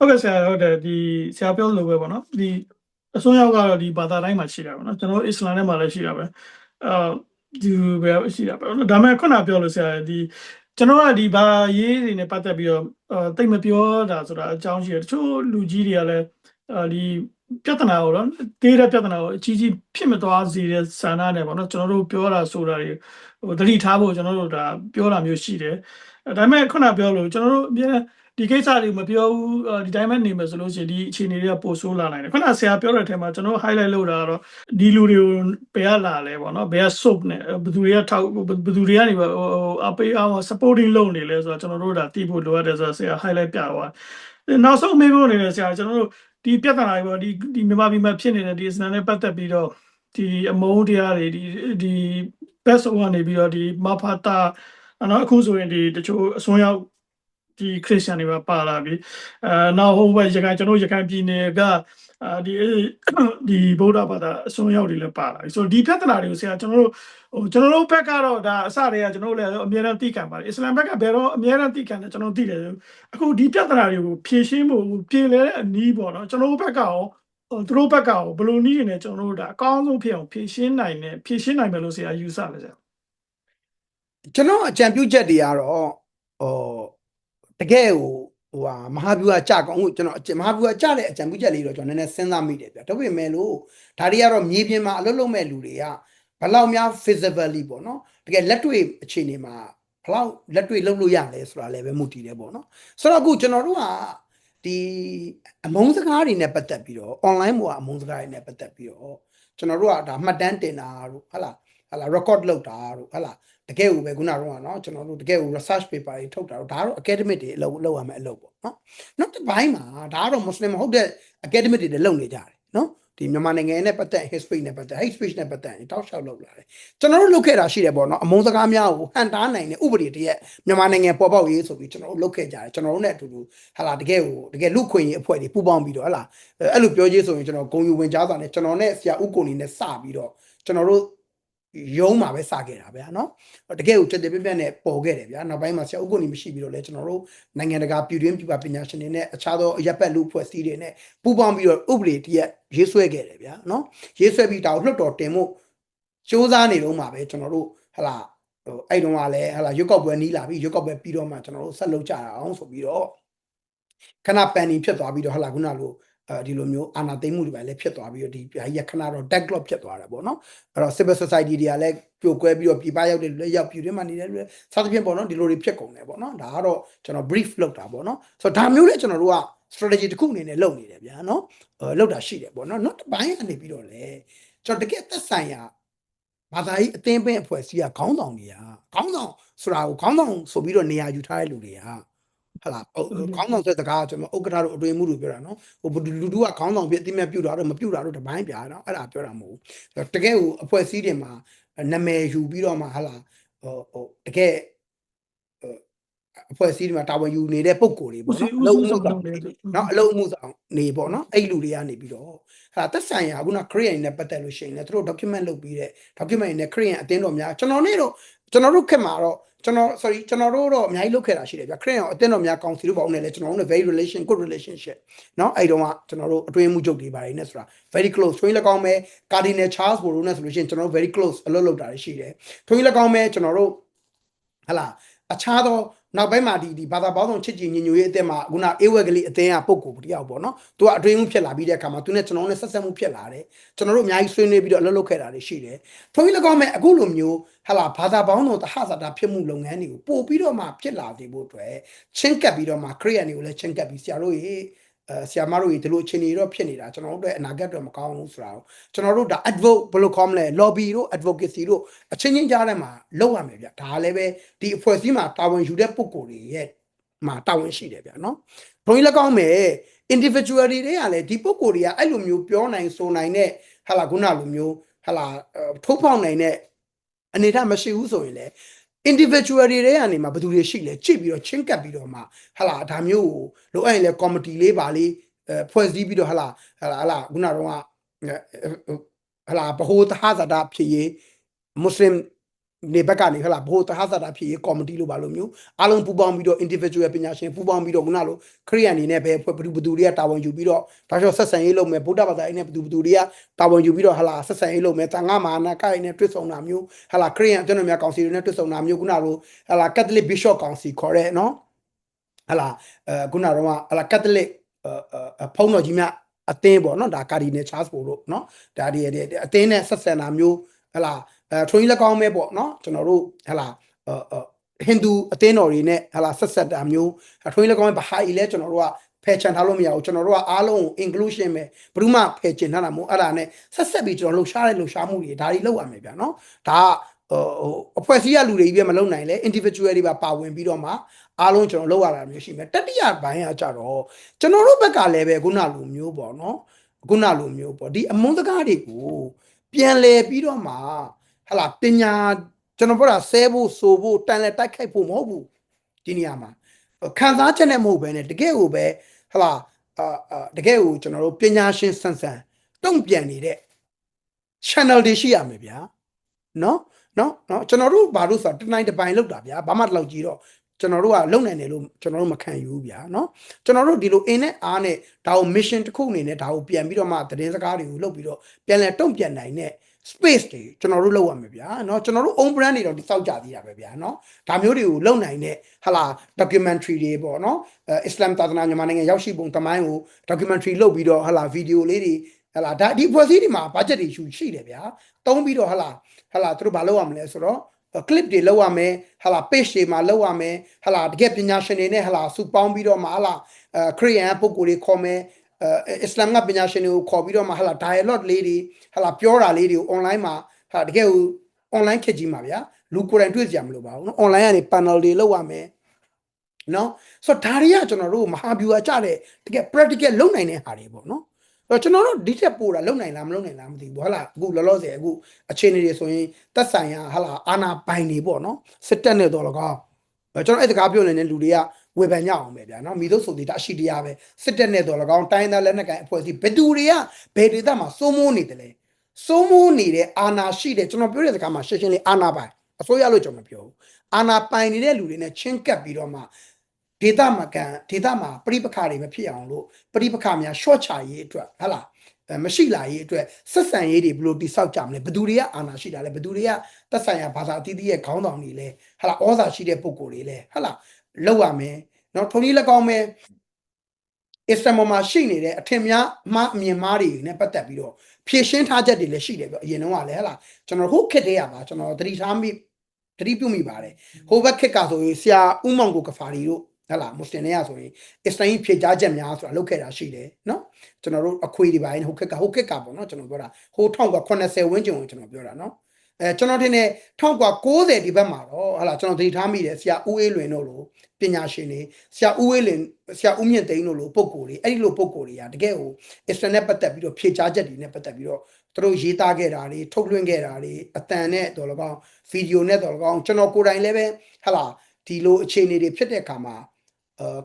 ဟုတ်ကဲ့ဆရာဟုတ်တယ်ဒီဆရာပြောလို့ပဲပေါ့နော်ဒီအစွန်းရောက်ကတော့ဒီဘာသာတိုင်းမှာရှိတာပေါ့နော်ကျွန်တော်တို့အစ္စလာမ်ထဲမှာလည်းရှိတာပဲအာဒီပဲရှိတာပဲဒါပေမဲ့ခုနပြောလို့ဆရာဒီကျွန်တော်ကဒီဘာရေးတွေနဲ့ပတ်သက်ပြီးတော့အာတိတ်မပြောတာဆိုတာအကြောင်းရှိတယ်တချို့လူကြီးတွေကလည်းအာဒီပြဿနာကိုတော့တေးတဲ့ပြဿနာကိုအကြီးကြီးဖြစ်မသွားစေတဲ့ဆန္ဒနဲ့ပေါ့နော်ကျွန်တော်တို့ပြောတာဆိုတာတွေဟိုတတိထားဖို့ကျွန်တော်တို့ဒါပြောတာမျိုးရှိတယ်ဒါပေမဲ့ခုနပြောလို့ကျွန်တော်တို့အမြဲ ဒီကိစ္စတွေမပြောဘူးဒီတိုင်းပဲနေမယ်ဆိုလို့ရှိရင်ဒီအခြေအနေတွေကပိုဆိုးလာနိုင်တယ်ခုနဆရာပြောတဲ့အထက်မှာကျွန်တော် highlight လုပ်တာကတော့ဒီလူတွေကိုဘယ်ကလာလဲပေါ့နော်ဘယ်က soap နဲ့ဘယ်သူတွေကထောက်ဘယ်သူတွေကနေဟိုအပေးအောင် supporting လုပ်နေလဲဆိုတော့ကျွန်တော်တို့ဒါသိဖို့လိုအပ်တယ်ဆိုတော့ဆရာ highlight ပြသွားနောက်ဆုံးမေးဖို့နေတယ်ဆရာကျွန်တော်တို့ဒီပြဿနာတွေပေါ့ဒီဒီမြန်မာပြည်မှာဖြစ်နေတဲ့ဒီအစနနဲ့ပတ်သက်ပြီးတော့ဒီအမုန်းတရားတွေဒီဒီ best one နေပြီးတော့ဒီမဖတာနော်အခုဆိုရင်ဒီတချို့အစွန်းရောက် ဒီခရစ်ယာန်တွေပါပါလာပြီအဲနောက်ဟိုဘက်ရခိုင်ကျွန်တော်ရခိုင်ပြည်နယ်ကအာဒီဒီဗုဒ္ဓဘာသာအစွန်းရောက်တွေလည်းပါလာပြီဆိုတော့ဒီပြဿနာတွေကိုဆရာကျွန်တော်တို့ဟိုကျွန်တော်တို့ဘက်ကတော့ဒါအစတည်းကကျွန်တော်တို့လည်းအများအားသိခံပါတယ်အစ္စလာမ်ဘက်ကဘယ်တော့အများအားသိခံတယ်ကျွန်တော်သိတယ်အခုဒီပြဿနာတွေကိုဖြေရှင်းဖို့ပြေလဲတဲ့အနည်းပေါ့နော်ကျွန်တော်တို့ဘက်ကရောဟိုသူတို့ဘက်ကရောဘယ်လိုနည်းတွေနဲ့ကျွန်တော်တို့ဒါအကောင်းဆုံးဖြစ်အောင်ဖြေရှင်းနိုင်တယ်ဖြေရှင်းနိုင်မယ်လို့ဆရာယူဆလဲဆရာကျွန်တော်အကြံပြုချက်တွေကတော့ဟို တကယ်ကိုဟိုဟာမဟာဗျူဟာကြကောင်းကိုကျွန်တော်အကြံမဟာဗျူဟာကြတဲ့အကြံပြုချက်လေးတော့ကျွန်တော်နည်းနည်းစဉ်းစားမိတယ်ဗျဒါပေမဲ့လို့ဒါတွေကတော့မြေပြင်မှာအလုပ်လုပ်မဲ့လူတွေကဘယ်လောက်များ feasibly ပေါ့နော်တကယ်လက်တွေ့အခြေအနေမှာဘယ်လောက်လက်တွေ့လုပ်လို့ရလဲဆိုတာလည်းပဲမူတည်တယ်ပေါ့နော်ဆိုတော့အခုကျွန်တော်တို့ကဒီအမုန်းစကားတွေနဲ့ပတ်သက်ပြီးတော့ online ပေါ်ကအမုန်းစကားတွေနဲ့ပတ်သက်ပြီးတော့ကျွန်တော်တို့ကဒါမှတ်တမ်းတင်တာတို့ဟုတ်လားဟာလာ record လုပ်တာတို့ဟုတ်လား တကယ်ကိုပဲခုနကတော့เนาะကျွန်တော်တို့တကယ်ကို research paper တွေထုတ်တာတော့ဒါကတော့ academic တွေအလုပ်လုပ်ရမယ်အလုပ်ပေါ့เนาะနောက်တစ်ပိုင်းမှာဒါကတော့ muslim မဟုတ်တဲ့ academic တွေလည်းလုပ်နေကြတယ်เนาะဒီမြန်မာနိုင်ငံနဲ့ပတ်သက် history နဲ့ပတ်သက် hate speech နဲ့ပတ်သက်ရင်တောက်လျှောက်လုပ်လာတယ်ကျွန်တော်တို့လုပ်ခဲ့တာရှိတယ်ပေါ့เนาะအမုန်းစကားများကိုဟန်တားနိုင်တဲ့ဥပဒေတရက်မြန်မာနိုင်ငံပေါ်ပေါက်ရေးဆိုပြီးကျွန်တော်တို့လုပ်ခဲ့ကြတယ်ကျွန်တော်တို့နဲ့အတူတူဟာလာတကယ်ကိုတကယ်လူခွင့်ရေးအဖွဲ့တွေပူးပေါင်းပြီးတော့ဟာလာအဲ့လိုပြောရေးဆိုရင်ကျွန်တော်ဂုံယူဝင်ကြားစာနဲ့ကျွန်တော်နဲ့ဆရာဦးကိုနေနဲ့စပြီးတော့ကျွန်တော်တို့ ရုံးမှာပဲစခဲ့တာဗျာနော်တကယ်ကိုတက်တက်ပြက်ပြက်နဲ့ပေါ်ခဲ့တယ်ဗျာနောက်ပိုင်းမှာဆရာဥက္ကုဏီမရှိပြီးတော့လဲကျွန်တော်တို့နိုင်ငံတကာပြည်တွင်းပြည်ပပညာရှင်တွေနဲ့အခြားသောအရက်ပတ်လူဖွဲ့စည်းတွေနဲ့ပူးပေါင်းပြီးတော့ဥပဒေတရက်ရေးဆွဲခဲ့တယ်ဗျာနော်ရေးဆွဲပြီးတောက်လွှတ်တော်တင်မှုစူးစမ်းနေတော့မှာပဲကျွန်တော်တို့ဟလာဟိုအဲ့တုန်းကလည်းဟလာရွက်ကောက်ပွဲနီးလာပြီးရွက်ကောက်ပွဲပြီးတော့မှကျွန်တော်တို့ဆက်လုပ်ကြရအောင်ဆိုပြီးတော့ခဏပန်နီဖြစ်သွားပြီးတော့ဟလာခုနလိုအဲ ဒီလိုမျိုးအာဏာသိမ်းမှုတွေပဲလည်းဖြစ်သွားပြီးတော့ဒီရခဏတော့ dead clock ဖြစ်သွားတာပေါ့နော်အဲ့တော့ civil society တွေကလည်းပြိုကွဲပြီးတော့ပြည်ပရောက်တဲ့လူလည်းရောက်ပြည်တွင်းမှာနေတဲ့လူလည်းစသဖြင့်ပေါ့နော်ဒီလိုတွေဖြစ်ကုန်တယ်ပေါ့နော်ဒါကတော့ကျွန်တော် brief လုပ်တာပေါ့နော်ဆိုတော့ဒါမျိုးလည်းကျွန်တော်တို့က strategy တစ်ခုအနေနဲ့လုပ်နေတယ်ဗျာနော်အဲလုပ်တာရှိတယ်ပေါ့နော်နောက်တစ်ပိုင်းကနေပြီးတော့လေကျွန်တော်တကယ်သက်ဆိုင်ရာဘာသာရေးအသင်းပင်းအဖွဲ့အစည်းကခေါင်းဆောင်တွေကခေါင်းဆောင်ဆိုတာကိုခေါင်းဆောင်ဆိုပြီးတော့နေရာယူထားတဲ့လူတွေက ဟလာခေါင်းဆောင်ဆိုတဲ့စကားကျွန်တော်ဥက္ကဋ္ဌတို့အတွင်းမှုတို့ပြောတာနော်ဟိုလူလူကခေါင်းဆောင်ပြအတိမပြုတာတော့မပြုတာတော့တပိုင်းပြာနော်အဲ့ဒါပြောတာမဟုတ်ဘူးတကယ်ကိုအဖွဲ့အစည်းတွေမှာနာမည်ယူပြီးတော့မှဟလာဟိုဟိုတကယ်အဖွဲ့အစည်းတွေမှာတာဝန်ယူနေတဲ့ပုံကိုယ်တွေပေါ့နော်အလုံးမှုဆောင်နော်အလုံးမှုဆောင်နေပေါ့နော်အဲ့လူတွေကနေပြီးတော့ဟာသက်ဆိုင်ရာခုန create နဲ့ပတ်သက်လို့ရှိရင်လည်းသူတို့ document လုပ်ပြီးတဲ့ document နဲ့ create အတင်းတော်များကျွန်တော်နေတော့ ကျွန်တော်တို့ခက်မှာတော့ကျွန်တော် sorry ကျွန်တော်တို့တော့အများကြီးလုပ်ခဲ့တာရှိတယ်ဗျခရစ်ယာန်အတင်းတော်များကောင်စီတို့ပေါ့နဲ့လေကျွန်တော်တို့ very relation good relationship เนาะအဲ့တုန်းကကျွန်တော်တို့အတွင်းမှုချုပ်တွေပါတယ်နဲ့ဆိုတာ very close ထွင်းလည်းကောင်းပဲ Cardinal Charles Borrow နဲ့ဆိုလို့ရှိရင်ကျွန်တော်တို့ very close အလုပ်လုပ်တာရှိတယ်ထွင်းလည်းကောင်းပဲကျွန်တော်တို့ဟလာအခြားသော နောက်ပိုင်းမှာဒီဒီဘာသာပေါင်းစုံချစ်ကြည်ညီညွတ်ရေးအသင်းမှာခုနအေးဝဲကလေးအသင်းကပုံကိုတယောက်ပေါ့နော်သူကအတွင်းမှုဖြစ်လာပြီးတဲ့အခါမှာသူနဲ့ကျွန်တော်နဲ့ဆက်ဆက်မှုဖြစ်လာတယ်ကျွန်တော်တို့အများကြီးဆွေးနွေးပြီးတော့အလုပ်လုပ်ခဲ့တာတွေရှိတယ်ထုံးကြီး၎င်းမဲ့အခုလိုမျိုးဟလာဘာသာပေါင်းစုံတဟဇာတာဖြစ်မှုလုပ်ငန်းတွေကိုပို့ပြီးတော့မှဖြစ်လာစေဖို့အတွက်ချင်းကပ်ပြီးတော့မှခရိယန်တွေကိုလည်းချင်းကပ်ပြီးဆရာတို့ရေ အဲဆီယာမတို့ဒီလိုအခြေအနေတော့ဖြစ်နေတာကျွန်တော်တို့အတွက်အနာဂတ်တော့မကောင်းဘူးဆိုတာကိုကျွန်တော်တို့ဒါ advocate ဘယ်လိုခေါ်မလဲ lobby တို့ advocacy တို့အချင်းချင်းကြားထဲမှာလုပ်ရမယ်ဗျဒါလည်းပဲဒီအဖွဲ့အစည်းမှာတာဝန်ယူတဲ့ပုဂ္ဂိုလ်တွေရဲ့မှာတာဝန်ရှိတယ်ဗျနော်ဘုံကြီးလည်းကောင်းမယ် individual တွေကလည်းဒီပုဂ္ဂိုလ်တွေကအဲ့လိုမျိုးပြောနိုင်ဆိုနိုင်တဲ့ဟာလာခုနလိုမျိုးဟာလာထုတ်ဖောက်နိုင်တဲ့အနေအထားမရှိဘူးဆိုရင်လည်း individual တွေထဲကနေမှဘယ်သူတွေရှိလဲကြည့်ပြီးတော့ချင်းကပ်ပြီးတော့မှဟလာဒါမျိုးကိုလိုအပ်ရင်လဲ committee လေးပါလေးအဲဖွဲ့စည်းပြီးတော့ဟလာဟလာဟလာခုနကတော့ဟလာဘဟိုသဟဇာတာဖြစ်ရေးမွတ်စလင် နေဘက်ကနေဟလာဘိုးတဟသတာဖြစ်ရေးကော်မတီလို့ပါလို့မျိုးအားလုံးပူးပေါင်းပြီးတော့ individual ပညာရှင်ပူးပေါင်းပြီးတော့ခုနလိုခရီးယန်အနေနဲ့ပဲဘယ်သူဘယ်သူတွေကတာဝန်ယူပြီးတော့ဒါကြောင့်ဆက်ဆံရေးလုပ်မယ်ဗုဒ္ဓဘာသာရေးနဲ့ဘယ်သူဘယ်သူတွေကတာဝန်ယူပြီးတော့ဟလာဆက်ဆံရေးလုပ်မယ်တန်ခါမာနာကိုင်နဲ့တွေ့ဆုံတာမျိုးဟလာခရီးယန်အကျွန်တော်များကောင်စီတွေနဲ့တွေ့ဆုံတာမျိုးခုနလိုဟလာကက်သလစ်ဘီရှော့ကောင်စီခေါ်တဲ့နော်ဟလာအဲခုနတော့ဟလာကက်သလစ်အဲဖုန်းတော်ကြီးများအသင်းပေါ့နော်ဒါကာဒီနယ်ချားစ်ပို့လို့နော်ဒါဒီအသင်းနဲ့ဆက်ဆံတာမျိုးဟလာ အဲထွန်းကြီးလက်ကောင်းပဲပေါ့နော်ကျွန်တော်တို့ဟလာဟိန္ဒူအသင်းတော်တွေနဲ့ဟလာဆက်ဆက်တာမျိုးထွန်းကြီးလက်ကောင်းပဲဘာဟာအီလဲကျွန်တော်တို့ကဖယ်ချန်ထားလို့မရဘူးကျွန်တော်တို့ကအားလုံးကို inclusion ပဲဘယ်သူမှဖယ်ချင်ထားတာမဟုတ်အဲ့ဒါနဲ့ဆက်ဆက်ပြီးကျွန်တော်လှူရှားတဲ့လှူရှားမှုတွေဒါတွေလုပ်ရမယ်ဗျာနော်ဒါကဟိုအဖွဲ့အစည်းရလူတွေကြီးပဲမလုပ်နိုင်လဲ individual တွေပါပါဝင်ပြီးတော့မှအားလုံးကျွန်တော်လုပ်ရတာမျိုးရှိမယ်တတိယဘိုင်းကကြတော့ကျွန်တော်တို့ဘက်ကလည်းပဲခုနလိုမျိုးပေါ့နော်ခုနလိုမျိုးပေါ့ဒီအမုန်းစကားတွေကိုပြန်လဲပြီးတော့မှ ဟလာပညာကျွန်တော်ပြောတာဆဲဖို့ဆိုဖို့တန်လဲတိုက်ခိုက်ဖို့မဟုတ်ဘူးဒီနေရာမှာခံစားချက်နဲ့မဟုတ်ဘဲနဲ့တကယ်ကိုပဲဟလာအာတကယ်ကိုကျွန်တော်တို့ပညာရှင်ဆန်ဆန်တုံ့ပြန်နေတဲ့ channel တွေရှိရမယ်ဗျာနော်နော်နော်ကျွန်တော်တို့ဘာလို့ဆိုတော့တနိုင်တစ်ပိုင်းလောက်တာဗျာဘာမှတော့ကြည့်တော့ကျွန်တော်တို့ကလုံနိုင်တယ်လို့ကျွန်တော်တို့မခံယူဘူးဗျာနော်ကျွန်တော်တို့ဒီလိုအင်းနဲ့အားနဲ့ဒါကို mission တစ်ခုအနေနဲ့ဒါကိုပြန်ပြီးတော့မှသတင်းစကားတွေကိုလုပ်ပြီးတော့ပြန်လဲတုံ့ပြန်နိုင်တဲ့ space တွေကျွန်တော်တို့လုပ်ရမယ်ဗျာเนาะကျွန်တော်တို့ own brand တွေတော့ဒီစောက်ကြသေးတာပဲဗျာเนาะဒါမျိုးတွေကိုလုပ်နိုင်တဲ့ဟာလာ documentary တွေပေါ့เนาะအဲ Islam သာသနာမြန်မာနိုင်ငံရောက်ရှိပုံတမိုင်းကို documentary လုပ်ပြီးတော့ဟာလာ video လေးတွေဟာလာဒါဒီဖွဲ့စည်းတွေမှာ budget တွေရှိရှိတယ်ဗျာတုံးပြီးတော့ဟာလာဟာလာသူတို့ဘာလုပ်ရမလဲဆိုတော့ clip တွေလောက်ရမယ်ဟာလာ page တွေမှာလောက်ရမယ်ဟာလာတကယ်ပညာရှင်တွေနဲ့ဟာလာစုပေါင်းပြီးတော့မှဟာလာအဲခရီးယန်ပုဂ္ဂိုလ်တွေခေါ်မယ် အစ္စလာမ်ကပညာရှင်တွေကိုခေါ်ပြီးတော့မှဟာလာ dialogue လေးတွေဟာလာပြောတာလေးတွေကို online မှာဟာတကယ်ကို online ခေတ်ကြီးမှာဗျာလူကိုယ်တိုင်တွေ့ကြမလို့ပါဘူးနော် online ကနေ panel တွေလောက်ရမယ်နော်ဆိုတော့ဒါတွေကကျွန်တော်တို့မဟာဗျူဟာကြတဲ့တကယ် practical လုပ်နိုင်တဲ့ဟာတွေပေါ့နော်အဲ့တော့ကျွန်တော်တို့ဒီထက်ပိုတာလုပ်နိုင်လားမလုပ်နိုင်လားမသိဘူးဟာလာအခုလောလောဆယ်အခုအခြေအနေတွေဆိုရင်သက်ဆိုင်ရာဟာလာအာနာပိုင်တွေပေါ့နော်စစ်တက်နေတော့လကောကျွန်တော်အဲ့တကားပြောနေတဲ့လူတွေက ဝေဖန်ကြအောင်ပဲဗျာနော်မိတို့ဆိုဒီဒါအရှိတရားပဲစစ်တပ်နဲ့တော့လကောက်တိုင်းသားလက်နက်ကိုင်အဖွဲ့အစည်းဘယ်သူတွေကဘယ်ဒေသမှာစိုးမိုးနေတယ်လဲစိုးမိုးနေတဲ့အာနာရှိတဲ့ကျွန်တော်ပြောတဲ့စကားမှာရှင်းရှင်းလေးအာနာပိုင်အစိုးရလို့ကျွန်တော်မပြောဘူးအာနာပိုင်နေတဲ့လူတွေနဲ့ချင်းကပ်ပြီးတော့မှဒေတာမှာကန်ဒေတာမှာပြိပခါတွေမဖြစ်အောင်လို့ပြိပခါများ short ချရေးအတွက်ဟဟလားအဲမရှိလာရေးအတွက်ဆက်ဆံရေးတွေဘယ်လိုတိဆောက်ကြမလဲဘယ်သူတွေကအာဏာရှိတာလဲဘယ်သူတွေကသက်ဆိုင်ရာဘာသာအသီးသီးရဲ့ခေါင်းဆောင်တွေလဲဟဟလားဩဇာရှိတဲ့ပုံကိုယ်တွေလဲဟဟလား လောက်ရမယ်နော်ထုံကြီးလက်ကောင်းမဲ့အစ္စလာမ်မှာရှိနေတဲ့အထင်များမှအမြင်မှားတွေနဲ့ပတ်သက်ပြီးတော့ဖြည့်ရှင်းထားချက်တွေလည်းရှိတယ်ပြောအရင်တော့ကလည်းဟဟလားကျွန်တော်ဟိုခက်တဲ့ရပါကျွန်တော်သတိထားမိသတိပြုမိပါတယ်ဟိုဘက်ခက်ကဆိုရင်ဆရာဦးမောင်ကိုကဖာရီတို့ဟလာမွတ်စလင်တွေကဆိုရင်အစ္စလာမ်ဖြေကြားချက်များဆိုတာလုပ်ခဲ့တာရှိတယ်နော်ကျွန်တော်တို့အခွေတွေပိုင်းဟိုခက်ကဟိုခက်ကပေါ့နော်ကျွန်တော်ပြောတာဟို1980ဝန်းကျင်ကိုကျွန်တော်ပြောတာနော် အဲကျွန်တော်ထင်တယ်1990ဒီဘက်မှာတော့ဟလာကျွန်တော်သတိထားမိတယ်ဆရာဦးအေးလွင်တို့လိုပညာရှင်တွေဆရာဦးအေးလွင်ဆရာဦးမြင့်သိန်းတို့လိုပုံကိုယ်တွေအဲ့ဒီလိုပုံကိုယ်တွေကတကယ်ကိုအစ္စလာမ်နဲ့ပတ်သက်ပြီးတော့ဖြေကြားချက်တွေနဲ့ပတ်သက်ပြီးတော့သူတို့ရေးသားခဲ့တာတွေထုတ်လွှင့်ခဲ့တာတွေအတန်နဲ့တော်လကောင်းဗီဒီယိုနဲ့တော်လကောင်းကျွန်တော်ကိုယ်တိုင်လည်းပဲဟလာဒီလိုအခြေအနေတွေဖြစ်တဲ့အခါမှာ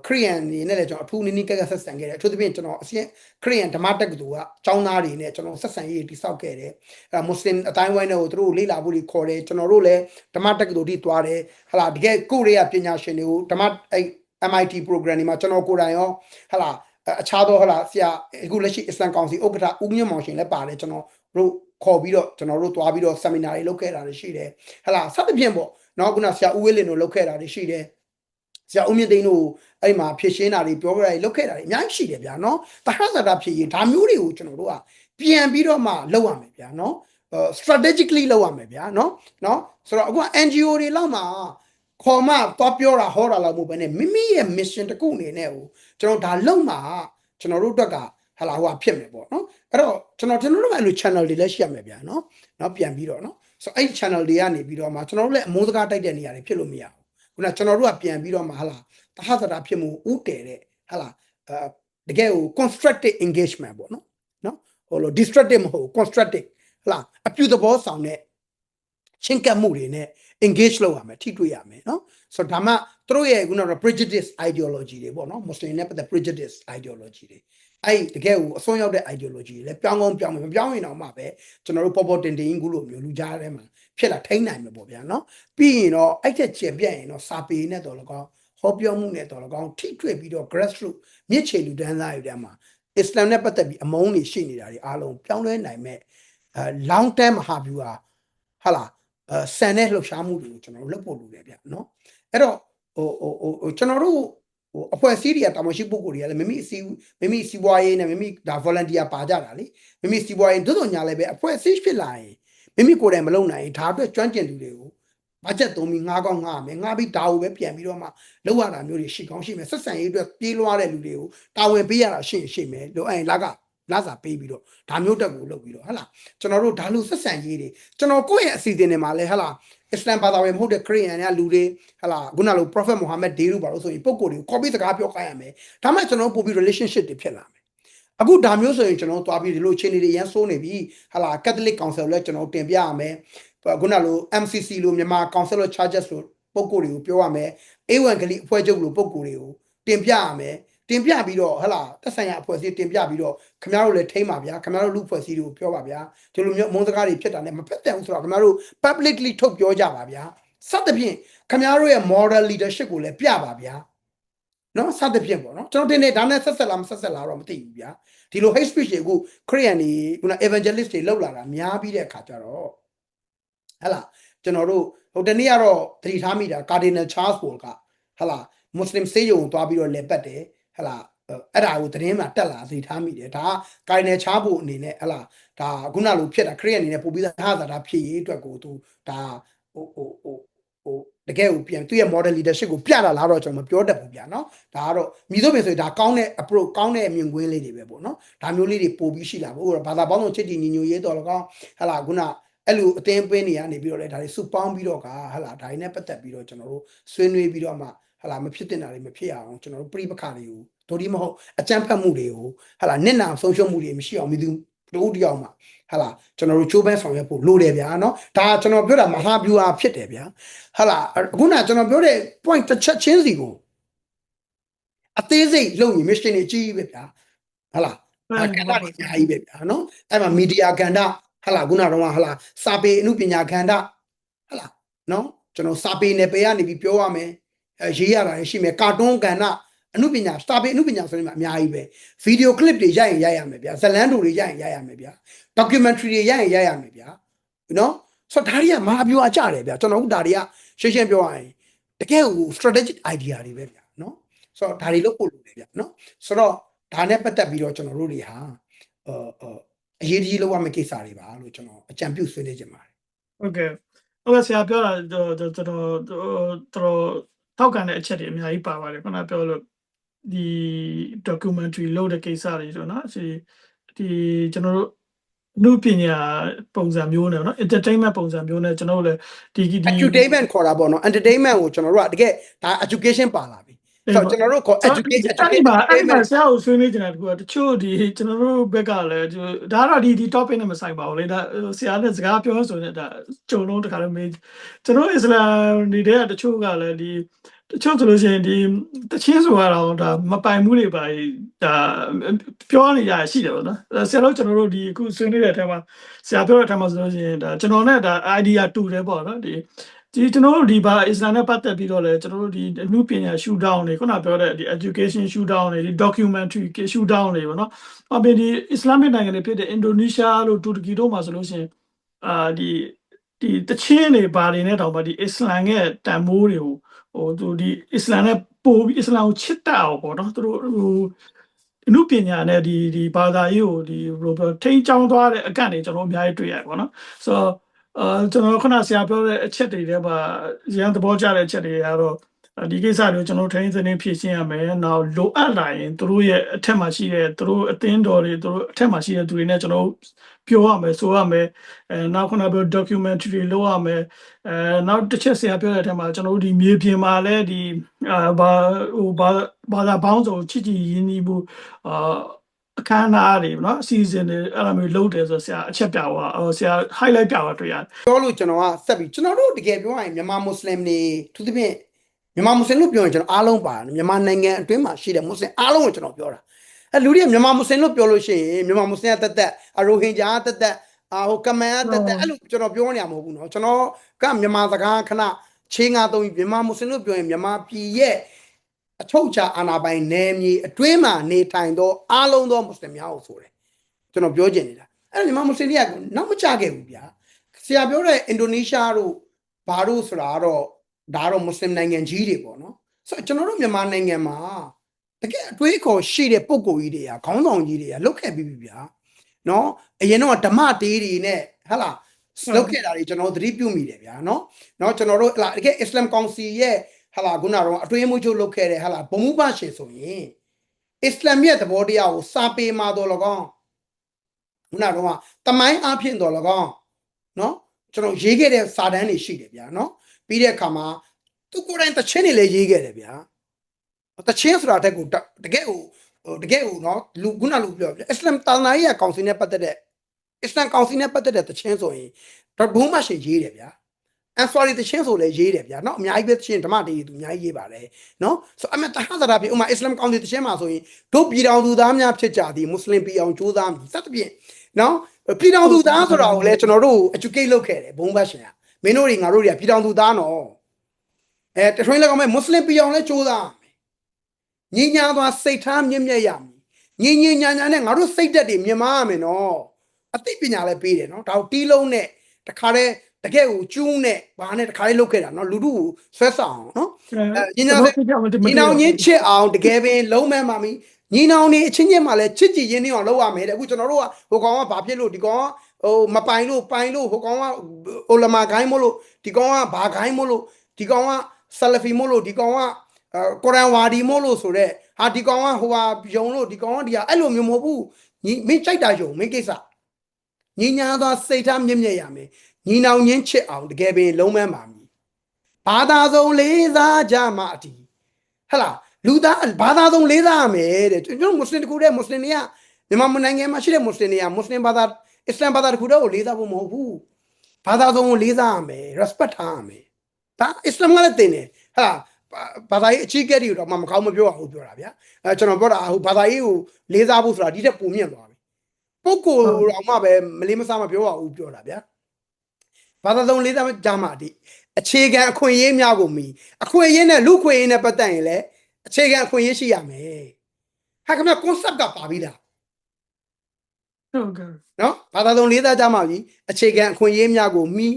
ခရီးယန်နေနဲ့လည်းကျွန်တော်အထူးနည်းနည်းကက်ကဆက်ဆံခဲ့တယ်အထူးသဖြင့်ကျွန်တော်အစင်းခရီးယန်ဓမ္မတက္ကသိုလ်ကကျောင်းသားတွေနဲ့ကျွန်တော်ဆက်ဆံရေးတိစောက်ခဲ့တယ်အဲမွတ်စလင်အတိုင်းဝိုင်းတွေကိုသူတို့လေ့လာဖို့တွေခေါ်တယ်ကျွန်တော်တို့လည်းဓမ္မတက္ကသိုလ်ထိသွားတယ်ဟလာတကယ်ကိုရီးယားပညာရှင်တွေကိုဓမ္မအဲ MIT program တွေမှာကျွန်တော်ကိုယ်တိုင်ရောဟလာအခြားသောဟလာဆရာအခုလက်ရှိအစ္စလမ်ကောင်စီဥက္ကဋ္ဌဦးမြင့်မောင်ရှင်လည်းပါတယ်ကျွန်တော်တို့ခေါ်ပြီးတော့ကျွန်တော်တို့သွားပြီးတော့ seminar တွေလုပ်ခဲ့တာတွေရှိတယ်ဟလာစသဖြင့်ပေါ့နော်ခုနဆရာဦးဝင်းလင်းတို့လုပ်ခဲ့တာတွေရှိတယ် ဆရာဦးမြင့်သိန်းတို့အဲ့မှာဖြစ်ရှင်းတာတွေပြောကြတာတွေလုပ်ခဲ့တာတွေအများကြီးရှိတယ်ဗျာနော်တဟဇာတာဖြစ်ရင်ဒါမျိုးတွေကိုကျွန်တော်တို့ကပြန်ပြီးတော့မှလုပ်ရမယ်ဗျာနော် strategically လုပ်ရမယ်ဗျာနော်နော်ဆိုတော့အခုက NGO တွေလောက်မှာခေါ်မှသွားပြောတာဟောတာလောက်မဟုတ်ဘဲနဲ့မိမိရဲ့ mission တစ်ခုအနေနဲ့ကိုကျွန်တော်ဒါလုံမှာကျွန်တော်တို့အတွက်ကဟလာဟိုဖြစ်မယ်ပေါ့နော်အဲ့တော့ကျွန်တော်ကျွန်တော်တို့ကအဲ့လို channel တွေလည်းရှိရမယ်ဗျာနော်နော်ပြန်ပြီးတော့နော်ဆိုအဲ့ channel တွေကနေပြီးတော့မှကျွန်တော်တို့လည်းအမိုးစကားတိုက်တဲ့နေရာတွေဖြစ်လို့မရဘူး ခုနကျွန်တော်တို့ကပြန်ပြီးတော့မှဟာလားတဟသတာဖြစ်မှုဥတည်တဲ့ဟာလားအာတကယ်ကို constructive engagement ပေါ့နော်နော်ဟိုလို destructive မဟုတ် constructive ဟာလားအပြုသဘောဆောင်တဲ့ချင်းကပ်မှုတွေနဲ့ engage လုပ်ရမယ်ထိတွေ့ရမယ်နော်ဆိုတော့ဒါမှသူတို့ရဲ့ခုနက prejudice ideology တွေပေါ့နော် muslim နဲ့ပတ်သက် prejudice ideology တွေအဲ့တကယ်ကိုအစွန်းရောက်တဲ့ ideology တွေလည်းပြောင်းကောင်းပြောင်းမယ်မပြောင်းရင်တော့မှပဲကျွန်တော်တို့ပေါ်ပေါ်တင်တင်ကြီးကူလို့မျိုးလူကြားထဲမှာ ဖြစ်လာထိန်းနိုင်မှာပေါ့ဗျာနော်ပြီးရင်တော့အဲ့ချက်ကျင်ပြတ်ရင်တော့စာပေနဲ့တော်လကောင်းဟောပြောမှုနဲ့တော်လကောင်းထိတွေ့ပြီးတော့ grassroot မြစ်ချေလူတန်းစားတွေတန်းမှာအစ္စလာမ်နဲ့ပတ်သက်ပြီးအမုန်းတွေရှိနေတာတွေအားလုံးပြောင်းလဲနိုင်မဲ့အဲ long term မဟာဗျူဟာဟာလားအဲဆန်တဲ့လှုပ်ရှားမှုတွေကိုကျွန်တော်တို့လုပ်ဖို့လိုတယ်ဗျနော်အဲ့တော့ဟိုဟိုဟိုကျွန်တော်တို့ဟိုအဖွဲ့အစည်းတွေကတာဝန်ရှိပုဂ္ဂိုလ်တွေကလည်းမိမိစီမိမိစီပွားရေးနဲ့မိမိဒါ volunteer ပါကြတာလေမိမိစီပွားရေးသို့တော်ညာလည်းပဲအဖွဲ့အစည်းဖြစ်လာရင် မိမိကိုယ်တိုင်မလုပ်နိုင်ရင်ဒါအတွက်ကျွမ်းကျင်သူတွေကိုဘတ်ဂျက်သုံးပြီးငားကောင်းငားမယ်ငားပြီးဒါကိုပဲပြန်ပြီးတော့မှလောက်ရတာမျိုးတွေရှိကောင်းရှိမယ်ဆက်ဆံရေးအတွက်ပြေးလွှားတဲ့လူတွေကိုတာဝန်ပေးရတာရှိရင်ရှိမယ်လို့အဲ့လကလာစာပေးပြီးတော့ဒါမျိုးတက်ကိုလုပ်ပြီးတော့ဟဟလားကျွန်တော်တို့ဒါလို့ဆက်ဆံရေးတွေကျွန်တော်ကိုယ့်ရဲ့အစီအစဉ်တွေမှာလဲဟဟလားအစ္စလမ်ဘာသာဝင်မဟုတ်တဲ့ခရစ်ယာန်တွေကလူတွေဟလာခုနလို prophet Muhammad ဒေးလူပါလို့ဆိုရင်ပုံကိုယ်တွေကို copy စကားပြောခိုင်းရမယ်ဒါမှကျွန်တော်ပို့ပြီး relationship တွေဖြစ်လာမယ် အခုဒါမျိုးဆိုရင်ကျွန်တော်သွားပြီးဒီလိုချင်းတွေရန်ဆိုးနေပြီဟလာ Catholic Council လဲကျွန်တော်တင်ပြရမယ်ခုနလို MCC လို့မြန်မာ Council of Charges လို့ပုံကိုယ်တွေကိုပြောရမယ် A1 ကလေးအဖွဲ့ချုပ်လို့ပုံကိုယ်တွေကိုတင်ပြရမယ်တင်ပြပြီးတော့ဟလာတက်ဆိုင်ရာအဖွဲ့အစည်းတင်ပြပြီးတော့ခင်ဗျားတို့လည်းထိမ့်ပါဗျာခင်ဗျားတို့လူအဖွဲ့အစည်းတွေကိုပြောပါဗျာဒီလိုမျိုးမုန်းစကားတွေဖြစ်တာနဲ့မဖက်တဲ့ဘူးဆိုတော့ခင်ဗျားတို့ publicly ထုတ်ပြောကြပါဗျာစသဖြင့်ခင်ဗျားတို့ရဲ့ moral leadership ကိုလည်းပြပါဗျာ နော်စသဖြင့်ပေါ့နော်ကျွန်တော်တင်နေဒါနဲ့ဆက်ဆက်လားမဆက်ဆက်လားတော့မသိဘူးဗျာဒီလို hate speech တွေအခုခရိယန်တွေခုန evangelist တွေလောက်လာတာများပြီးတဲ့အခါကျတော့ဟဲ့လားကျွန်တော်တို့ဟိုတနေ့ကတော့သတိထားမိတာ Cardinal Charles Paul ကဟဲ့လားမွတ်စလင်စေးရုံသွားပြီးတော့လေပတ်တယ်ဟဲ့လားအဲ့ဒါကိုသတင်းမှာတက်လာသတိထားမိတယ်ဒါက Cardinal Charles Paul အနေနဲ့ဟဲ့လားဒါခုနလိုဖြစ်တာခရိယန်အနေနဲ့ပို့ပြီးသားဟာသာဖြစ်ရေးအတွက်ကိုသူဒါဟိုဟိုဟိုဟို တကယ်ကိုပြန်သူ့ရဲ့ model leadership ကိုပြတာလားတော့ကျွန်တော်မပြောတတ်ဘူးဗျာနော်ဒါကတော့မြည်ဆိုပင်ဆိုရင်ဒါကောင်းတဲ့ approach ကောင်းတဲ့အမြင်ကွင်းလေးတွေပဲပေါ့နော်ဒါမျိုးလေးတွေပို့ပြီးရှိလာဖို့ဘာသာပေါင်းစုံချစ်ကြည်ညီညွတ်ရေးတော်လကောင်းဟလာခုနအဲ့လိုအသင်းပင်းနေရနေပြီးတော့လေဒါတွေစုပေါင်းပြီးတော့ကဟလာဒါတွေနဲ့ပတ်သက်ပြီးတော့ကျွန်တော်တို့ဆွေးနွေးပြီးတော့မှဟလာမဖြစ်တင်တာတွေမဖြစ်အောင်ကျွန်တော်တို့ပြိပခါတွေကိုဒိုဒီမဟုတ်အကြမ်းဖက်မှုတွေကိုဟလာနစ်နာဆုံးရှုံးမှုတွေမရှိအောင်မြည်သူ တို့တယောက်မှာဟလာကျွန်တော်တို့ချိုးပန်းဆောင်ရွက်ဖို့လိုတယ်ဗျာနော်ဒါကျွန်တော်ပြောတာမဟာဗျူဟာဖြစ်တယ်ဗျာဟလာအခုနကျွန်တော်ပြောတဲ့ point တစ်ချက်ချင်းစီကိုအသေးစိတ်လုပ်ရင် mission တွေကြီးပဲဗျာဟလာကဏ္ဍတွေအများကြီးပဲဗျာနော်အဲ့မှာ media ကဏ္ဍဟလာခုနတော့ဟလာစာပေအမှုပညာကဏ္ဍဟလာနော်ကျွန်တော်စာပေနယ်ပယ်ကနေပြီးပြောရမယ်အဲရေးရတာရှိမယ်ကာတွန်းကဏ္ဍ အမှုပညာစာပေအမှုပညာဆိုရင်အများကြီးပဲဗီဒီယိုကလစ်တွေရိုက်ရင်ရိုက်ရမယ်ဗျာဇလန်းတူတွေရိုက်ရင်ရိုက်ရမယ်ဗျာ documentary တွေရိုက်ရင်ရိုက်ရမယ်ဗျာနော်ဆိုတော့ဒါတွေကမဟာဗျူဟာကြတယ်ဗျာကျွန်တော်တို့ဒါတွေကရှင်းရှင်းပြောရရင်တကယ်ကို strategic idea တွေပဲဗျာနော်ဆိုတော့ဒါတွေလုပ်ဖို့လိုတယ်ဗျာနော်ဆိုတော့ဒါနဲ့ပတ်သက်ပြီးတော့ကျွန်တော်တို့တွေဟာအာအရေးကြီးလောက်ရမယ့်ကိစ္စတွေပါလို့ကျွန်တော်အကြံပြုဆွေးနွေးချင်ပါတယ်ဟုတ်ကဲ့ဟုတ်ကဲ့ဆရာပြောတာတော်တော်တော်တော်ထောက်ခံတဲ့အချက်တွေအများကြီးပါပါတယ်ခုနပြောလို့ ဒီ documentary လုပ်တဲ့ကိစ္စတွေဆိုတော့ဒီဒီကျွန်တော်တို့လူပညာပုံစံမျိုးနဲ့เนาะ entertainment ပုံစံမျိုးနဲ့ကျွန်တော်တို့လည်းဒီဒီ entertainment ခေါ်တာပေါ့နော် entertainment ကိုကျွန်တော်တို့ကတကယ်ဒါ education ပါလာပြီဆိုတော့ကျွန်တော်တို့ခေါ် education အဲ့ဒီမှာအဲ့ဒီမှာဆရာကိုဆွေးနွေးကြတာတကူကတချို့ဒီကျွန်တော်တို့ဘက်ကလည်းဒါကတော့ဒီဒီ topic နဲ့မဆိုင်ပါဘူးလေဒါဆရာနဲ့စကားပြောဆိုနေတာကြုံလုံးတခါလည်းမေးကျွန်တော်အစ္စလာမ်နေတဲ့တချို့ကလည်းဒီ တချို့ဆိုလို့ရှိရင်ဒီတချင်းဆိုရတော့ဒါမပိုင်မှုတွေပါဒါပြောနေရရှိတယ်ပေါ့နော်ဆရာတို့ကျွန်တော်တို့ဒီအခုဆွေးနွေးတဲ့အထက်မှာဆရာပြောတဲ့အထက်မှာဆိုလို့ရှိရင်ဒါကျွန်တော်နဲ့ဒါ idea တူတယ်ပေါ့နော်ဒီဒီကျွန်တော်တို့ဒီဘာအစ္စလာမ်နဲ့ပတ်သက်ပြီးတော့လဲကျွန်တော်တို့ဒီအမှုပညာ shoot down တွေခုနပြောတဲ့ဒီ education shoot down တွေဒီ documentary shoot down တွေပေါ့နော်။အပြင်ဒီ Islamic နိုင်ငံတွေဖြစ်တဲ့ Indonesia လို့တူရကီတို့မှာဆိုလို့ရှိရင်အာဒီဒီတချင်းတွေဘာတွေနဲ့တောင်မှဒီ Islam ရဲ့တန်ဖိုးတွေကို ဟိုသူဒီ Islam နဲ့ပို့ပြီး Islam ကိုချစ်တတ်အောင်ပေါ့နော်။သူတို့ဟိုအမှုပညာနဲ့ဒီဒီဘာသာရေးကိုဒီဘယ်လိုပြောထိန်းချောင်းသွားတဲ့အကန့်တွေကျွန်တော်အများကြီးတွေ့ရတယ်ပေါ့နော်။ဆိုတော့အာကျွန်တော်ခုနဆရာပြောတဲ့အချက်တွေထဲမှာရန်သဘောကျတဲ့အချက်တွေကတော့ ဒီကိစ္စတွေကိုကျွန်တော်ထိန်းသိမ်းဖြည့်ရှင်းရမယ်။နောက်လိုအပ်လာရင်သူတို့ရဲ့အထက်မှာရှိတဲ့သူတို့အသင်းတော်တွေသူတို့အထက်မှာရှိတဲ့သူတွေနဲ့ကျွန်တော်ပြောရမယ်ဆိုရမယ်။အဲနောက်ခုနပြော documentary တွေလုပ်ရမယ်။အဲနောက်တစ်ချက်ဆရာပြောတဲ့အထက်မှာကျွန်တော်တို့ဒီမြေပြင်မှာလည်းဒီအာဘာဟိုဘာဘာသာပေါင်းစုံချစ်ကြည်ရင်းနှီးမှုအာအခမ်းအနားတွေနော်အစီအစဉ်တွေအဲ့လိုမျိုးလုပ်တယ်ဆိုဆရာအချက်ပြသွားဟိုဆရာ highlight ပြသွားတွေ့ရတယ်ပြောလို့ကျွန်တော်ကဆက်ပြီးကျွန်တော်တို့တကယ်ပြောရရင်မြန်မာမွတ်စလင်တွေသူသဖြင့် မြန်မာမွတ်စလင်လို့ပြောရင်ကျွန်တော်အားလုံးပါတယ်မြန်မာနိုင်ငံအတွင်းမှာရှိတဲ့မွတ်စလင်အားလုံးကိုကျွန်တော်ပြောတာအဲလူတွေကမြန်မာမွတ်စလင်လို့ပြောလို့ရှိရင်မြန်မာမွတ်စလင်ကတက်တက်အရိုဟင်ဂျာကတက်တက်အာဟိုကမန်ကတက်တက်အဲ့လိုကျွန်တော်ပြောနေရမှာမဟုတ်ဘူးเนาะကျွန်တော်ကမြန်မာစကားခဏချင်းငါသုံးပြီးမြန်မာမွတ်စလင်လို့ပြောရင်မြန်မာပြည်ရဲ့အချုပ်အခြာအာဏာပိုင်နယ်မြေအတွင်းမှာနေထိုင်သောအားလုံးသောမွတ်စလင်များကိုဆိုတယ်ကျွန်တော်ပြောချင်နေတာအဲ့ဒါမြန်မာမွတ်စလင်တွေကနောက်မချခဲ့ဘူးဗျာ ဆရာပြောတဲ့အင်ဒိုနီးရှားတို့ဘာတို့ဆိုတာကတော့ ဒါကတော့မွတ်စလင်နိုင်ငံကြီးတွေပေါ့နော်ဆိုတော့ကျွန်တော်တို့မြန်မာနိုင်ငံမှာတကယ်အတွေးအခေါ်ရှိတဲ့ပုံကိုယ်ကြီးတွေကခေါင်းဆောင်ကြီးတွေကလုတ်ခဲ့ပြီးပြီဗျာနော်အရင်တော့ဓမ္မတေးတွေနဲ့ဟဟလာလုတ်ခဲ့တာတွေကျွန်တော်သတိပြုမိတယ်ဗျာနော်နော်ကျွန်တော်တို့ဟလာတကယ်အစ္စလာမ်ကောင်စီရဲ့ဟလာခုနကတော့အတွင်းမှုချုပ်လုတ်ခဲ့တဲ့ဟလာဘုံမှုပါရှင်ဆိုရင်အစ္စလာမ်ရဲ့သဘောတရားကိုစာပေမှာတော့လကောင်းခုနကတော့တမိုင်းအဖြစ်တော့လကောင်းနော်ကျွန်တော်ရေးခဲ့တဲ့စာတမ်းတွေရှိတယ်ဗျာနော် ပြီးတဲ့အခါမှာသူကိုယ်တိုင်တချင်းတွေလည်းရေးခဲ့တယ်ဗျာတချင်းဆိုတာတက်ကိုတကယ်ကိုဟိုတကယ်ကိုနော်လူခုနလူပြောပြအစ္စလမ်တာနာရီကောင်စီနဲ့ပတ်သက်တဲ့အစ္စလမ်ကောင်စီနဲ့ပတ်သက်တဲ့တချင်းဆိုရင်တော့ဘုံမရှိရေးတယ်ဗျာအန်ဆော်ရီတချင်းဆိုလည်းရေးတယ်ဗျာနော်အများကြီးပဲတချင်းဓမ္မတေးသူအများကြီးရေးပါတယ်နော်ဆိုအမေတဟဇရာပြီဥမာအစ္စလမ်ကောင်စီတချင်းမှာဆိုရင်တို့ပြည်တော်သူသားများဖြစ်ကြသည်မွတ်စလင်ပြည်အောင်ကြိုးစားမည်စသဖြင့်နော်ပြည်တော်သူသားဆိုတာကိုလည်းကျွန်တော်တို့ educate လုပ်ခဲ့တယ်ဘုံဘတ်ရှင်က မင်းတို့တွေငါတို့တွေကပြည်တော်သူသားနော်အဲတထွင်းလည်းကောင်းမဲ့မွတ်စလင်ပြည်အောင်လည်းကြိုးစားမယ်ညီညာသွားစိတ်ထားမြင့်မြတ်ရမယ်ညီညီညာညာနဲ့ငါတို့စိတ်သက်တွေမြင်မာရမယ်နော်အသိပညာလည်းပေးတယ်နော်ဒါကိုတီးလုံးနဲ့တခါတည်းတကယ်ကိုကျူးနဲ့ဘာနဲ့တခါလေးလုပ်ခဲ့တာနော်လူတို့ကိုဆွဲဆောင်အောင်နော်ညီနောင်လေးညီနောင်ချင်းချစ်အောင်တကယ်ပင်လုံးမဲမှာမီညီနောင်နေအချင်းချင်းမှလည်းချစ်ကြည်ရင်းနှီးအောင်လုပ်ရမယ်တဲ့အခုကျွန်တော်တို့ကဟိုကောင်ကဘာဖြစ်လို့ဒီကောင်က ဟိုမပိုင်လို့ပိုင်လို့ဟိုကောင်ကအိုလမာဂိုင်းမို့လို့ဒီကောင်ကဘာဂိုင်းမို့လို့ဒီကောင်ကဆလဖီမို့လို့ဒီကောင်ကအဲကုရ်အာန်ဝါဒီမို့လို့ဆိုတော့ဟာဒီကောင်ကဟိုဟာယုံလို့ဒီကောင်ကဒီဟာအဲ့လိုမျိုးမဟုတ်ဘူးညီမင်းကြိုက်တာယုံမင်းကိစ္စညီညာသောစိတ်ထားမြင့်မြတ်ရမယ်ညီနောင်ချင်းချစ်အောင်တကယ်ပင်လုံးမဲမှာမီဘာသာဆုံးလေးစားကြမှာအတီးဟဲ့လားလူသားဘာသာဆုံးလေးစားရမယ်တဲ့ကျွန်တော်မွတ်စလင်တခုတည်းမွတ်စလင်တွေကမြန်မာနိုင်ငံမှာရှိတဲ့မွတ်စလင်တွေကမွတ်စလင်ဘာသာ အစ္စလမ်ဘာသာတခုတည်းကိုလေးစားဖို့မဟုတ်ဘူးဘာသာဆုံးကိုလေးစားရမယ် respect ထားရမယ်ဒါအစ္စလမ်ကလည်းတင်တယ်ဟဲ့လားဘာသာရေးအကြီးအကဲတွေတော့မမကောင်းမပြောအောင်ပြောတာဗျာအဲကျွန်တော်ပြောတာဟိုဘာသာရေးကိုလေးစားဖို့ဆိုတာဒီတက်ပုံမြင့်သွားပြီပုဂ္ဂိုလ်တော်မှပဲမလေးမစားမပြောအောင်ပြောတာဗျာဘာသာဆုံးလေးစားကြမှာဒီအခြေခံအခွင့်အရေးများကိုမီအခွင့်အရေးနဲ့လူခွင့်အရေးနဲ့ပတ်သက်ရင်လည်းအခြေခံအခွင့်အရေးရှိရမယ်ဟာခင်ဗျ concept ကပါပြီလား ဟုတ်ကဲ့နော်ဘာသာသုံးလေးစားကြမှာပြီအခြေခံအခွင့်အရေးများကိုမီ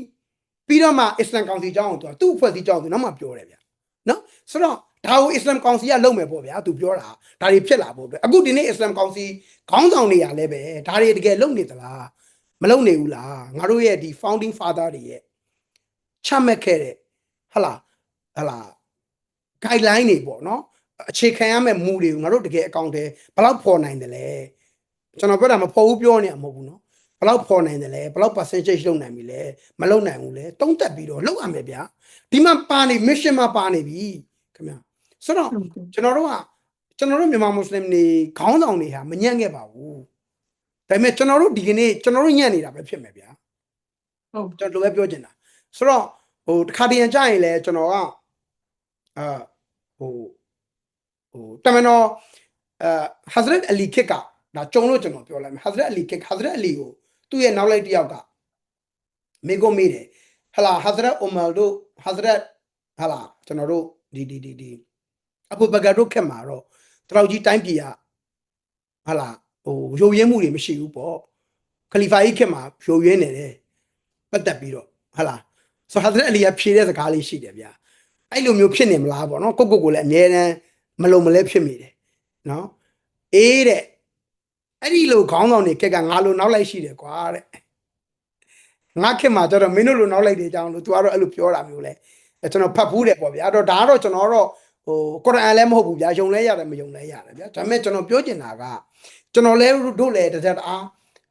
ပြီးတော့မှအစ္စလမ်ကောင်စီအကြောင်းကိုသူကသူ့အဖွဲ့အစည်းအကြောင်းကိုနောက်မှပြောတယ်ဗျနော်ဆိုတော့ဒါကိုအစ္စလမ်ကောင်စီကလုပ်မယ်ပေါ့ဗျာသူပြောတာဒါတွေဖြစ်လာဖို့အတွက်အခုဒီနေ့အစ္စလမ်ကောင်စီခေါင်းဆောင်နေရလဲပဲဒါတွေတကယ်လုပ်နေသလားမလုပ်နေဘူးလားငါတို့ရဲ့ဒီ founding father တွေရဲ့ချမှတ်ခဲ့တဲ့ဟလာဟလာ guideline တွေပေါ့နော်အခြေခံရမယ့်မူတွေကိုငါတို့တကယ်အကောင့်ထဲဘယ်လောက်ပေါ်နိုင်တယ်လဲ ကျွန်တော်ပြောတာမပေါ်ဘူးပြောနေမှာမဟုတ်ဘူးနော်ဘယ်လောက်ပေါ်နိုင်တယ်လဲဘယ်လောက် percentage လုပ်နိုင်ပြီလဲမလုပ်နိုင်ဘူးလဲတုံးတက်ပြီးတော့လုပ်ရမယ်ဗျာဒီမှာပါနေ mission မှာပါနေပြီခင်ဗျာဆိုတော့ဟုတ်ကဲ့ကျွန်တော်တို့ကကျွန်တော်တို့မြန်မာမွတ်စလင်တွေခေါင်းဆောင်တွေဟာမညံ့ခဲ့ပါဘူးဒါပေမဲ့ကျွန်တော်တို့ဒီကနေ့ကျွန်တော်တို့ညံ့နေတာပဲဖြစ်မယ်ဗျာဟုတ်ကျွန်တော်လိုပဲပြောချင်တာဆိုတော့ဟိုတစ်ခါတည်းရကြရင်လဲကျွန်တော်ကအာဟိုဟိုတမန်တော်အာ Hazrat Ali ခစ်က ဒါကြုံလို့ကျွန်တော်ပြောလိုက်မယ် Hazrat Ali ခစ် Hazrat Ali ကိုသူ့ရဲ့နောက်လိုက်တစ်ယောက်ကမိကုံးမေးတယ်ဟလာ Hazrat Umar တို့ Hazrat ဟလာကျွန်တော်တို့ဒီဒီဒီဒီအဘူဘကာတို့ခက်မှာတော့တတော်ကြီးတိုင်းပြည်ကဟလာဟိုရုပ်ရင်းမှုတွေမရှိဘူးပေါ့ခလီဖာကြီးခက်မှာရုပ်ရင်းနေတယ်ပတ်သက်ပြီးတော့ဟလာဆိုဟာတဲ့အလီကဖြေတဲ့စကားလေးရှိတယ်ဗျာအဲ့လိုမျိုးဖြစ်နေမလားပေါ့နော်ကိုကိုကိုလည်းအမြဲတမ်းမလုံမလဲဖြစ်မိတယ်နော်အေးတဲ့ အဲ့ဒီလိုခေါင်းဆောင်တွေခက်ကငါလိုနောက်လိုက်ရှိတယ်ကွာတဲ့ငါခင်မှာကျတော့မင်းတို့လိုနောက်လိုက်တယ်ကြောင်းလို့ तू ကတော့အဲ့လိုပြောတာမျိုးလဲအဲ့ကျွန်တော်ဖတ်ဘူးတယ်ပေါ့ဗျာအဲ့တော့ဒါကတော့ကျွန်တော်တော့ဟိုကုရ်အာန်လည်းမဟုတ်ဘူးဗျာယုံလဲရတယ်မယုံလဲရတယ်ဗျာဒါပေမဲ့ကျွန်တော်ပြောချင်တာကကျွန်တော်လဲတို့လဲတစ်သက်အား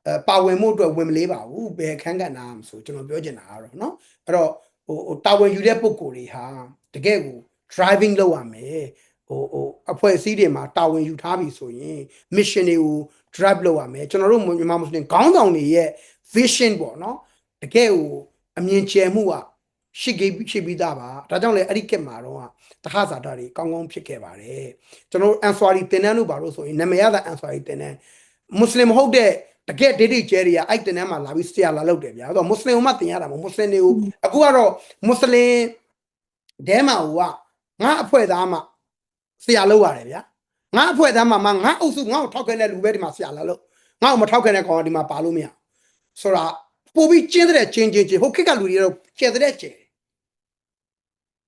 အဲပါဝင်မှုအတွက်ဝင်မလေးပါဘူးဘယ်ခန်းကဏ္ဍမှာဆိုကျွန်တော်ပြောချင်တာကတော့เนาะအဲ့တော့ဟိုဟိုတာဝန်ယူတဲ့ပုံကိုယ်တွေဟာတကယ်ကို driving လုပ်ရမယ်ဟိုဟိုအဖွဲ့အစည်းတွေမှာတာဝန်ယူထားပြီဆိုရင် mission တွေကို drive လုပ်ရမယ်ကျွန်တော်တို့မြန်မာမွတ်စလင်ခေါင်းဆောင်တွေရဲ့ vision ပေါ့နော်တကယ်ကိုအမြင်ကျယ်မှုကရှိခဲ့ရှိပြီးသားပါဒါကြောင့်လေအဲ့ဒီကက်မှာတော့တခါစာတာတွေကောင်းကောင်းဖြစ်ခဲ့ပါတယ်ကျွန်တော်တို့ answari တင်တန်းလို့ပါလို့ဆိုရင်နာမည်ရတာ answari တင်တန်းမွတ်စလင်မဟုတ်တဲ့တကယ်ဒိတ်ဒိတ်ကျဲတွေကအဲ့တင်တန်းမှာလာပြီးဆရာလာလုပ်တယ်ဗျာအဲ့တော့မွတ်စလင်ကမှတင်ရတာမဟုတ်မွတ်စလင်တွေကိုအခုကတော့မွတ်စလင်ဒဲမှာဟိုကငါအဖွဲ့သားမှဆရာလုပ်ရတယ်ဗျာ ငါအဖွဲ့သားမှငါငါအုပ်စုငါ့ကိုထောက်ခဲတဲ့လူပဲဒီမှာဆရာလာလို့ငါ့ကိုမထောက်ခဲတဲ့ကောင်ကဒီမှာပါလို့မရဆိုတာပို့ပြီးကျင်းတဲ့ချင်းချင်းချင်းဟိုခေတ်ကလူတွေတော့ကျဲတဲ့ကျဲ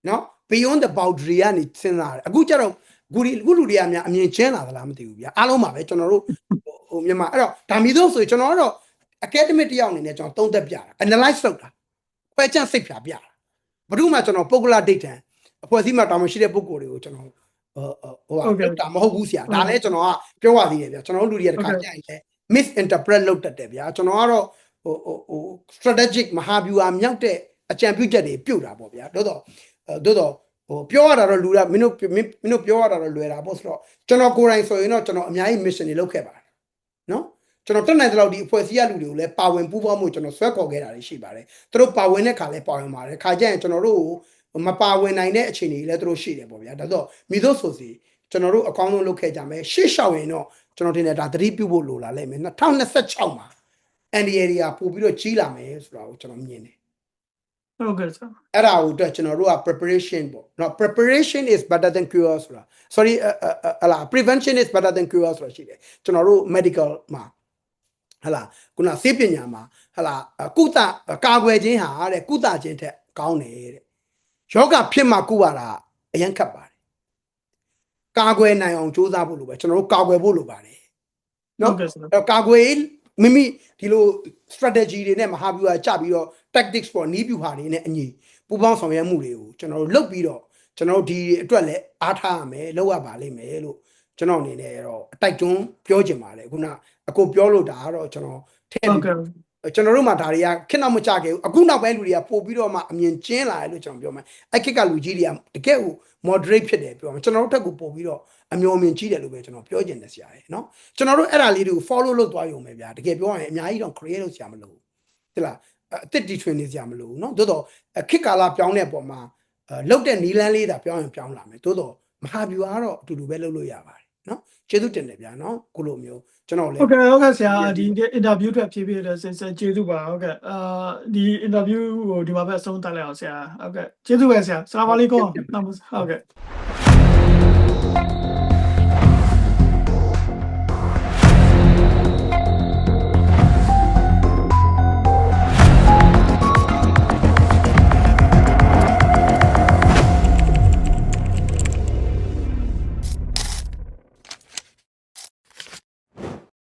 နော် beyond the boundary ကနေစဉ်းစားတယ်အခုကျတော့ဂူဒီအခုလူတွေကများအမြင်ချင်းလာသလားမသိဘူးဗျာအားလုံးပါပဲကျွန်တော်တို့ဟိုမြန်မာအဲ့တော့ဒါမီတော့ဆိုကျွန်တော်ကတော့ academic တယောက်အနေနဲ့ကျွန်တော်သုံးသက်ပြတာ analyze လုပ်တာခွဲချမ်းစိတ်ဖြာပြတာဘယ်သူမှကျွန်တော်ပုဂ္ဂလဒိတ်တန်အဖွဲ့အစည်းမှာတာဝန်ရှိတဲ့ပုဂ္ဂိုလ်တွေကိုကျွန်တော် ဟိုဟိုဟိုတာမဟုတ်ဘူးဆရာဒါလည်းကျွန်တော်ကပြောရသေးတယ်ဗျာကျွန်တော်တို့လူတွေကတခါကြိုင်လဲ misinterpret လုပ်တတ်တယ်ဗျာကျွန်တော်ကတော့ဟိုဟိုဟို strategic မဟာဗျူဟာမြောက်တဲ့အကြံပြုချက်တွေပြုတ်တာပေါ့ဗျာသို့တော့သို့တော့ဟိုပြောရတာတော့လူကမင်းတို့မင်းတို့ပြောရတာတော့လွယ်တာပေါ့ဆိုတော့ကျွန်တော်ကိုယ်တိုင်ဆိုရင်တော့ကျွန်တော်အများကြီး mission တွေလုပ်ခဲ့ပါတယ်နော်ကျွန်တော်တက်နိုင်တဲ့လောက်ဒီအဖွဲ့အစည်းရလူတွေကိုလည်းပါဝင်ပူးပေါင်းမှုကျွန်တော်ဆွဲခေါ်ခဲ့တာတွေရှိပါတယ်သူတို့ပါဝင်တဲ့ခါလဲပါဝင်ပါတယ်ခါကျရင်ကျွန်တော်တို့ မပါဝင်နိုင်တဲ့အခြေအနေလည်းသူတို့ရှိတယ်ပေါ့ဗျာဒါဆိုတော့မိသို့ဆိုစီကျွန်တော်တို့အကောင်းဆုံးလုပ်ခဲ့ကြမယ်ရှေ့လျှောက်ရင်တော့ကျွန်တော်ထင်တယ်ဒါသတိပြုဖို့လိုလာလိမ့်မယ်2026မှာ NDA တွေကပို့ပြီးတော့ကြီးလာမယ်ဆိုတာကိုကျွန်တော်မြင်တယ်ဟုတ်ကဲ့ဆရာအဲ့ဒါကိုအတွက်ကျွန်တော်တို့က preparation ပေါ့နော် preparation is better than cure ဆိုတာ sorry ဟလာ prevention is better than cure ဆိုတာရှိတယ်ကျွန်တော်တို့ medical မှာဟလာခုနစေပညာမှာဟလာကုသကာကွယ်ခြင်းဟာတဲ့ကုသခြင်းထက်ကောင်းတယ်တဲ့ ယောဂဖြစ်မှကုရတာအရင်ခတ်ပါတယ်ကာကွယ်နိုင်အောင်ကြိုးစားဖို့လိုပဲကျွန်တော်တို့ကာကွယ်ဖို့လိုပါတယ်ဟုတ်နော်ကဲ့ဆရာအဲ့တော့ကာကွယ်မိမိဒီလို strategy တွေနဲ့မဟာဗျူဟာကြပြီးတော့ tactics ပေါ်နီးဗျူဟာတွေနဲ့အညီပူးပေါင်းဆောင်ရွက်မှုတွေကိုကျွန်တော်တို့လုပ်ပြီးတော့ကျွန်တော်တို့ဒီအတွက်လည်းအားထားရမယ်လုပ်ရပါလိမ့်မယ်လို့ကျွန်တော်အနေနဲ့တော့အတိုက်တွန်းပြောချင်ပါတယ်ခုနအကိုပြောလို့ဒါကတော့ကျွန်တော်ထည့်ဟုတ်ပြီး ကဲ့ကျွန်တော်တို့မှဒါတွေကခက်တော့မကြခဲ့ဘူးအခုနောက်ပိုင်းလူတွေကပို့ပြီးတော့မှအမြင်ကျင်းလာတယ်လို့ကျွန်တော်ပြောမယ်အဲ့ခက်ကလူကြီးတွေကတကယ်ကို moderate ဖြစ်တယ်ပြောမယ်ကျွန်တော်တို့ထက်ကိုပို့ပြီးတော့အမျိုးအမြင်ကြီးတယ်လို့ပဲကျွန်တော်ပြောချင်တယ်ဆရာရဲ့နော်ကျွန်တော်တို့အဲ့ဒါလေးတွေကို follow လုပ်သွားရုံပဲဗျာတကယ်ပြောရရင်အများကြီးတော့ create လုပ်ဆရာမလိုဘူးဟုတ်လားအသစ်တီထွင်နေဆရာမလိုဘူးနော်သို့တော့ခက်ကာလာပြောင်းတဲ့အပေါ်မှာလောက်တဲ့နီလန်းလေးဒါပြောင်းရင်ပြောင်းလာမယ်သို့တော့မဟာဗျူဟာကတော့အတူတူပဲလုပ်လို့ရပါတယ် နော်ကျေးဇူးတင်တယ်ဗျာနော်ကိုလိုမျိုးကျွန်တော်လည်းဟုတ်ကဲ့ဟုတ်ကဲ့ဆရာဒီ interview အတွက်ဖြည့်ပြတဲ့ဆက်ဆက်ကျေးဇူးပါဟုတ်ကဲ့အာဒီ interview ကိုဒီမှာပဲအဆုံးသတ်လိုက်အောင်ဆရာဟုတ်ကဲ့ကျေးဇူးပဲဆရာဆလာမအလိုင်ကွမ်ဟုတ်ကဲ့